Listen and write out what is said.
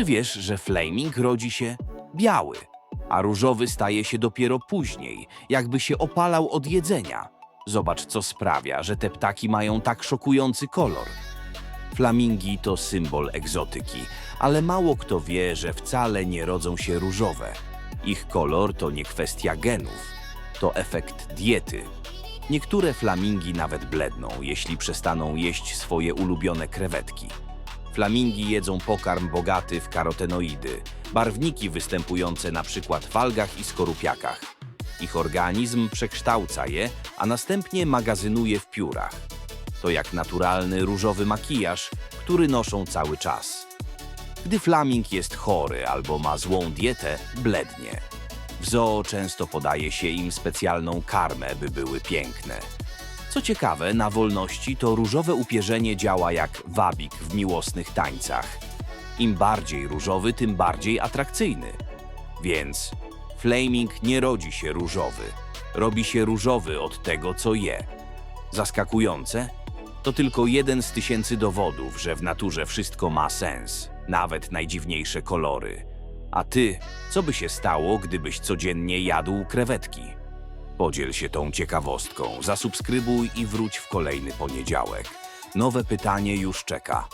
Czy wiesz, że flaming rodzi się biały, a różowy staje się dopiero później, jakby się opalał od jedzenia? Zobacz, co sprawia, że te ptaki mają tak szokujący kolor. Flamingi to symbol egzotyki, ale mało kto wie, że wcale nie rodzą się różowe. Ich kolor to nie kwestia genów, to efekt diety. Niektóre flamingi nawet bledną, jeśli przestaną jeść swoje ulubione krewetki. Flamingi jedzą pokarm bogaty w karotenoidy, barwniki występujące przykład w algach i skorupiakach. Ich organizm przekształca je, a następnie magazynuje w piórach. To jak naturalny różowy makijaż, który noszą cały czas. Gdy flaming jest chory albo ma złą dietę, blednie. W zoo często podaje się im specjalną karmę, by były piękne. Co ciekawe, na wolności to różowe upierzenie działa jak wabik w miłosnych tańcach. Im bardziej różowy, tym bardziej atrakcyjny. Więc flaming nie rodzi się różowy. Robi się różowy od tego, co je. Zaskakujące? To tylko jeden z tysięcy dowodów, że w naturze wszystko ma sens, nawet najdziwniejsze kolory. A ty, co by się stało, gdybyś codziennie jadł krewetki? Podziel się tą ciekawostką, zasubskrybuj i wróć w kolejny poniedziałek. Nowe pytanie już czeka.